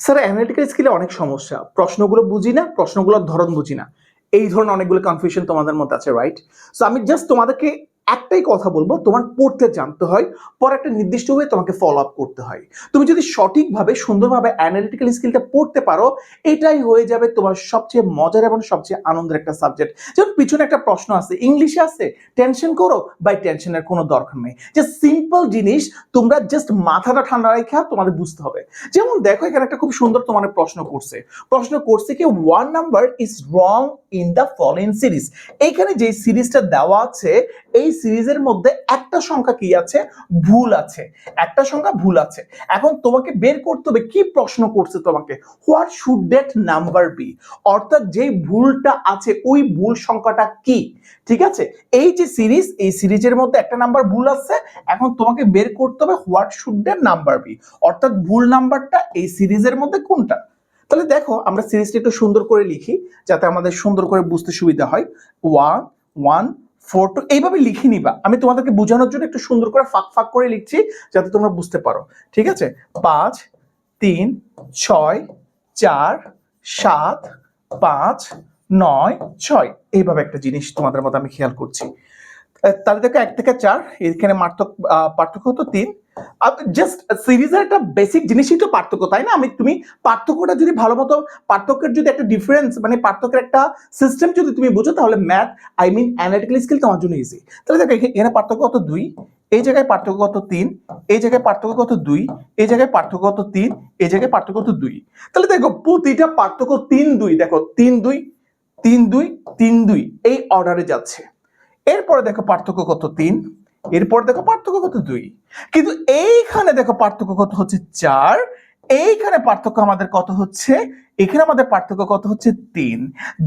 Sir analytical স্কিলে অনেক সমস্যা। প্রশ্নগুলো বুঝি না, প্রশ্নগুলোর ধরন বুঝি না। এই ধরনের অনেকগুলো কনফিউশন তোমাদের মধ্যে আছে রাইট সো আমি জাস্ট তোমাদেরকে একটাই কথা বলব, তোমার পড়তে জানতে হয়, পর একটা নির্দিষ্ট ওয়ে তোমাকে ফলো আপ করতে হয়। তুমি যদি সঠিকভাবে, সুন্দরভাবে অ্যানালিটিক্যাল স্কিলটা পড়তে পারো, এটাই হয়ে যাবে তোমার সবচেয়ে মজার এবং সবচেয়ে আনন্দের একটা সাবজেক্ট যেমন পিছনে একটা প্রশ্ন আছে, ইংলিশে আছে টেনশন করো বাই টেনশনের কোনো দরকার নেই। যে সিম্পল জিনিস, তোমরা জাস্ট মাথাটা ঠান্ডা রেখে তোমাদের বুঝতে হবে। যেমন দেখো, এখানে একটা খুব সুন্দর তোমার প্রশ্ন করছে। প্রশ্ন করছে কি one number is wrong in the following series এইখানে যে সিরিজটা দেওয়া আছে, এই সিরিজের মধ্যে একটা সংখ্যা কি আছে? ভুল আছে। একটা সংখ্যা ভুল আছে। এখন তোমাকে বের করতে হবে, কি প্রশ্ন করছে তোমাকে? What should that number be অর্থাৎ যে ভুলটা আছে, ওই ভুল সংখ্যাটা কি? ঠিক আছে? এই যে সিরিজ, এই সিরিজের মধ্যে একটা নাম্বার ভুল আছে। এখন তোমাকে বের করতে হবে what should that number be অর্থাৎ ভুল নাম্বারটা এই সিরিজের মধ্যে কোনটা? তাহলে দেখো, আমরা সিরিজটা একটু সুন্দর করে লিখি, যাতে আমাদের সুন্দর করে বুঝতে সুবিধা হয়। ওয়ান ওয়ান ফোর টু এইভাবে লিখে নিবা। আমি তোমাদেরকে বোঝানোর জন্য একটু সুন্দর করে ফাঁক ফাঁক করে লিখছি যাতে তোমরা বুঝতে পারো। ঠিক আছে? পাঁচ, তিন, ছয়, চার, সাত, পাঁচ, নয়, ছয়। এইভাবে একটা জিনিস তোমাদের মতো আমি খেয়াল করছি। তাহলে দেখো এক থেকে চার, এখানে মার্থক পার্থক্য হতো তিন। জাস্ট সিরিজের একটা বেসিক জিনিসই তো পার্থক্য, তাই না? আমি তুমি পার্থক্যটা যদি ভালো মতো, পার্থক্যের যদি একটা ডিফারেন্স মানে পার্থক্যের একটা সিস্টেম যদি তুমি বুঝো, তাহলে math I mean analytical skill তোমার জন্য ইজি তাহলে দেখো এখানে- পার্থক্য কত দুই, এই জায়গায় পার্থক্য কত তিন, এই জায়গায় পার্থক্য কত দুই, এই জায়গায় পার্থক্য কত তিন, এই জায়গায় পার্থক্য কত দুই। তাহলে দেখো, প্রতিটা পার্থক্য তিন দুই, দেখো, তিন দুই তিন দুই তিন দুই, এই অর্ডারে যাচ্ছে। এরপরে দেখো পার্থক্য কত তিন এরপর দেখো পার্থক্য কত? দুই। কিন্তু এইখানে দেখো পার্থক্য কত হচ্ছে? চার। এইখানে পার্থক্য আমাদের কত হচ্ছে? এখানে আমাদের পার্থক্য কত হচ্ছে তিন?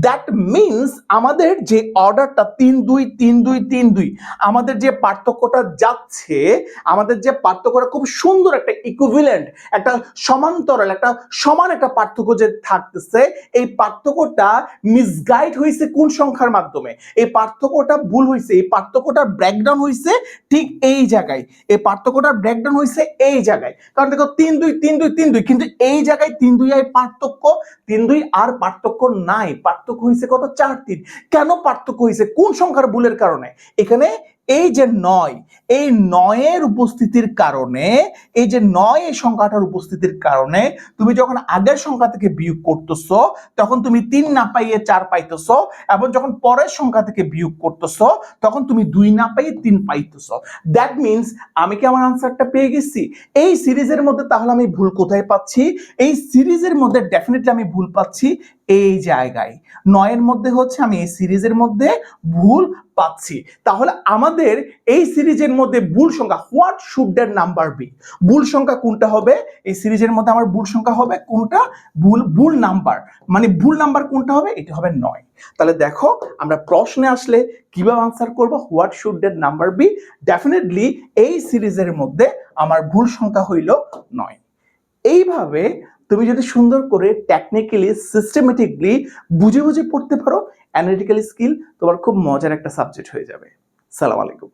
দ্যাট মিনস আমাদের যে অর্ডারটা তিন, দুই তিন দুই তিন, দুই, আমাদের যে পার্থক্যটা যাচ্ছে, আমাদের যে পার্থক্যটা খুব সুন্দর একটা ইকুইভ্যালেন্ট একটা সমান্তরাল, একটা সমান একটা পার্থক্য যে থাকতেছে, এই পার্থক্যটা মিসগাইড হয়েছে কোন সংখ্যার মাধ্যমে? এই পার্থক্যটা ভুল হয়েছে, এই পার্থক্যটার ব্রেকডাউন হয়েছে ঠিক এই জায়গায়। এই পার্থক্যটার ব্রেকডাউন হয়েছে এই জায়গায়। কারণ দেখো, তিন, দুই তিন দুই তিন, দুই, কিন্তু এই জায়গায় তিন, দুই পার্থক্য তিন, দুই, আর পার্থক্য নাই। পার্থক্য হয়েছে কত? চার, তিন। কেন পার্থক্য হয়েছে কোন সংখ্যার ভুলের কারণে? এখানে এই যে নয়, এই নয়ের উপস্থিতির কারণে, এই যে নয় এই সংখ্যাটার উপস্থিতির কারণে তুমি যখন আগের সংখ্যা থেকে বিয়োগ করতেছো, তখন তুমি তিন না পাইয়ে চার পাইতেছো এবং যখন পরের সংখ্যা থেকে বিয়োগ করতেছো, তখন তুমি দুই না পাইয়ে তিন পাইতেছো। দ্যাট মিনস আমি কি আমার আনসারটা পেয়ে গেছি? এই সিরিজের মধ্যে তাহলে আমি ভুল কোথায় পাচ্ছি? এই সিরিজের মধ্যে ডেফিনেটলি আমি ভুল পাচ্ছি। এই জায়গায়। নয়ের মধ্যে হচ্ছে আমি এই সিরিজের মধ্যে ভুল পাচ্ছি। তাহলে আমাদের এই সিরিজের মধ্যে ভুল সংখ্যা, what should that number be? ভুল সংখ্যা কোনটা হবে? এই সিরিজের মধ্যে আমার ভুল সংখ্যা হবে কোনটা? ভুল ভুল নাম্বার। মানে ভুল নাম্বার কোনটা হবে? এটা হবে নয়। তাহলে দেখো, আমরা প্রশ্নে আসলে কীভাবে আনসার করব? What should that number be? Definitely এই সিরিজের মধ্যে আমার ভুল সংখ্যা হইল নয়। এইভাবে তুমি যদি সুন্দর করে টেকনিক্যালি সিস্টেমেটিকলি বুঝে বুঝে পড়তে পারো অ্যানালিটিক্যাল স্কিল তোমার খুব মজার একটা সাবজেক্ট হয়ে যাবে। সালাম আলাইকুম।